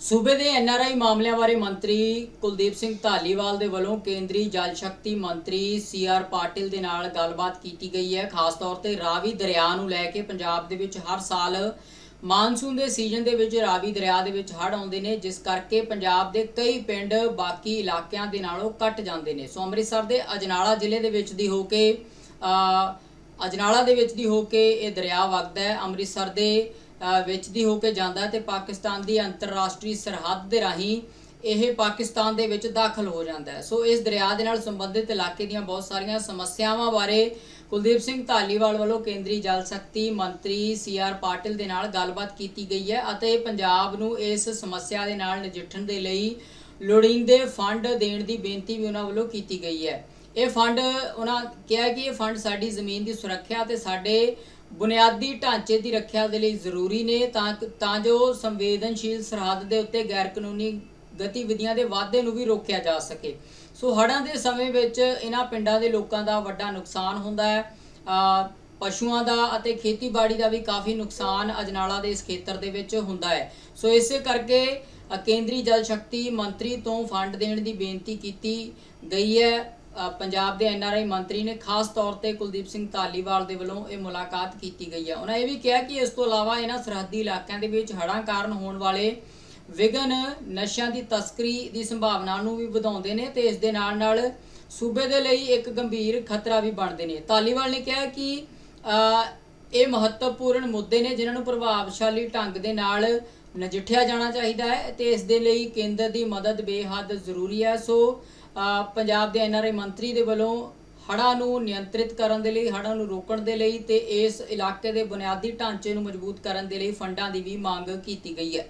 ਸੂਬੇ ਦੇ ਐਨਆਰਆਈ ਮਾਮਲਿਆਂ ਬਾਰੇ ਮੰਤਰੀ ਕੁਲਦੀਪ ਸਿੰਘ ਧਾਲੀਵਾਲ ਦੇ ਵੱਲੋਂ ਕੇਂਦਰੀ ਜਲ ਸ਼ਕਤੀ ਮੰਤਰੀ ਸੀਆਰ ਪਾਟਿਲ ਦੇ ਨਾਲ ਗੱਲਬਾਤ ਕੀਤੀ ਗਈ ਹੈ। ਖਾਸ ਤੌਰ ਤੇ ਰਾਵੀ ਦਰਿਆ ਨੂੰ ਲੈ ਕੇ ਪੰਜਾਬ ਦੇ ਵਿੱਚ ਹਰ ਸਾਲ ਮਾਨਸੂਨ ਦੇ ਸੀਜ਼ਨ ਦੇ ਵਿੱਚ ਰਾਵੀ ਦਰਿਆ ਦੇ ਵਿੱਚ ਹੜ੍ਹ ਆਉਂਦੇ ਨੇ, ਜਿਸ ਕਰਕੇ ਪੰਜਾਬ ਦੇ ਕਈ ਪਿੰਡ ਬਾਕੀ ਇਲਾਕਿਆਂ ਦੇ ਨਾਲੋਂ ਕੱਟ ਜਾਂਦੇ ਨੇ। ਸੋ ਅੰਮ੍ਰਿਤਸਰ ਦੇ ਅਜਨਾਲਾ ਜ਼ਿਲ੍ਹੇ ਦੇ ਵਿੱਚ ਦੀ ਹੋ ਕੇ ਅਜਨਾਲਾ ਦੇ ਵਿੱਚ ਦੀ ਹੋ ਕੇ ਇਹ ਦਰਿਆ ਵਗਦਾ ਹੈ, ਅੰਮ੍ਰਿਤਸਰ ਦੇ ਵਿੱਚ ਦੀ ਹੋ ਕੇ ਜਾਂਦਾ ਹੈ ਤੇ ਪਾਕਿਸਤਾਨ ਦੀ ਅੰਤਰਰਾਸ਼ਟਰੀ ਸਰਹੱਦ ਦੇ ਰਾਹੀਂ ਇਹ ਪਾਕਿਸਤਾਨ ਦੇ ਵਿੱਚ ਦਾਖਲ ਹੋ ਜਾਂਦਾ ਹੈ। ਸੋ ਇਸ ਦਰਿਆ ਦੇ ਨਾਲ ਸੰਬੰਧਿਤ ਇਲਾਕੇ ਦੀਆਂ ਬਹੁਤ ਸਾਰੀਆਂ ਸਮੱਸਿਆਵਾਂ ਬਾਰੇ ਕੁਲਦੀਪ ਸਿੰਘ ਧਾਲੀਵਾਲ ਵੱਲੋਂ ਕੇਂਦਰੀ ਜਲ ਸ਼ਕਤੀ ਮੰਤਰੀ ਸੀ ਆਰ ਪਾਟਿਲ ਦੇ ਨਾਲ ਗੱਲਬਾਤ ਕੀਤੀ ਗਈ ਹੈ ਅਤੇ ਪੰਜਾਬ ਨੂੰ ਇਸ ਸਮੱਸਿਆ ਦੇ ਨਾਲ ਨਜਿੱਠਣ ਦੇ ਲਈ ਲੋੜੀਂਦੇ ਫੰਡ ਦੇਣ ਦੀ ਬੇਨਤੀ ਵੀ ਉਹਨਾਂ ਵੱਲੋਂ ਕੀਤੀ ਗਈ ਹੈ। ਇਹ ਫੰਡ ਉਹਨਾਂ ਕਿਹਾ ਕਿ ਇਹ ਫੰਡ ਸਾਡੀ ਜ਼ਮੀਨ ਦੀ ਸੁਰੱਖਿਆ ਤੇ ਸਾਡੇ ਬੁਨਿਆਦੀ ਢਾਂਚੇ ਦੀ ਰੱਖਿਆ ਦੇ ਲਈ ਜ਼ਰੂਰੀ ਨੇ ਤਾਂ ਤਾਂ ਜੋ ਸੰਵੇਦਨਸ਼ੀਲ ਸਰਹੱਦ ਦੇ ਉੱਤੇ ਗੈਰ ਕਾਨੂੰਨੀ ਗਤੀਵਿਧੀਆਂ ਦੇ ਵਾਧੇ ਨੂੰ ਵੀ ਰੋਕਿਆ ਜਾ ਸਕੇ। ਸੋ ਹੜ੍ਹਾਂ ਦੇ ਸਮੇਂ ਵਿੱਚ ਇਹਨਾਂ ਪਿੰਡਾਂ ਦੇ ਲੋਕਾਂ ਦਾ ਵੱਡਾ ਨੁਕਸਾਨ ਹੁੰਦਾ ਹੈ। ਪਸ਼ੂਆਂ ਦਾ ਅਤੇ ਖੇਤੀਬਾੜੀ ਦਾ ਵੀ ਕਾਫੀ ਨੁਕਸਾਨ ਅਜਨਾਲਾ ਦੇ ਇਸ ਖੇਤਰ ਦੇ ਵਿੱਚ ਹੁੰਦਾ ਹੈ। ਸੋ ਇਸੇ ਕਰਕੇ ਕੇਂਦਰੀ ਜਲ ਸ਼ਕਤੀ ਮੰਤਰੀ ਤੋਂ ਫੰਡ ਦੇਣ ਦੀ ਬੇਨਤੀ ਕੀਤੀ ਗਈ ਹੈ। ਪੰਜਾਬ ਦੇ ਐਨਆਰਆਈ ਮੰਤਰੀ ਨੇ ਖਾਸ ਤੌਰ ਤੇ ਕੁਲਦੀਪ ਸਿੰਘ ਧਾਲੀਵਾਲ ਦੇ ਵੱਲੋਂ ਇਹ ਮੁਲਾਕਾਤ ਕੀਤੀ ਗਈ ਹੈ ਉਹਨਾਂ ਇਹ ਵੀ ਕਿਹਾ ਕਿ ਇਸ ਤੋਂ ਇਲਾਵਾ ਇਹਨਾਂ ਸਰਹੱਦੀ ਇਲਾਕਿਆਂ ਦੇ ਵਿੱਚ ਹੜ੍ਹਾਂ ਕਾਰਨ ਹੋਣ ਵਾਲੇ ਵਿਗਨ ਨਸ਼ਿਆਂ ਦੀ ਤਸਕਰੀ ਦੀ ਸੰਭਾਵਨਾ ਨੂੰ ਵੀ ਵਧਾਉਂਦੇ ਨੇ ਤੇ ਇਸ ਦੇ ਨਾਲ ਨਾਲ ਸੂਬੇ ਦੇ ਲਈ ਇੱਕ ਗੰਭੀਰ ਖਤਰਾ ਵੀ ਬਣਦੇ ਨੇ। ਧਾਲੀਵਾਲ ਨੇ ਕਿਹਾ ਕਿ ਇਹ ਮਹੱਤਵਪੂਰਨ ਮੁੱਦੇ ਨੇ ਜਿਨ੍ਹਾਂ ਨੂੰ ਪ੍ਰਭਾਵਸ਼ਾਲੀ ਢੰਗ ਦੇ ਨਾਲ ਨਜਿੱਠਿਆ ਜਾਣਾ ਚਾਹੀਦਾ ਹੈ ਤੇ ਇਸ ਦੇ ਲਈ ਕੇਂਦਰ ਦੀ ਮਦਦ ਬੇਹੱਦ ਜ਼ਰੂਰੀ ਹੈ। ਸੋ ਪੰਜਾਬ ਦੇ ਐਨਆਰਆਈ ਮੰਤਰੀ ਦੇ ਵੱਲੋਂ ਹੜ੍ਹਾਂ ਨੂੰ ਨਿਯੰਤਰਿਤ ਕਰਨ ਦੇ ਲਈ, ਹੜ੍ਹਾਂ ਨੂੰ ਰੋਕਣ ਦੇ ਲਈ ਤੇ ਇਸ ਇਲਾਕੇ ਦੇ ਬੁਨਿਆਦੀ ਢਾਂਚੇ ਨੂੰ ਮਜ਼ਬੂਤ ਕਰਨ ਦੇ ਲਈ ਫੰਡਾਂ ਦੀ ਵੀ ਮੰਗ ਕੀਤੀ ਗਈ ਹੈ।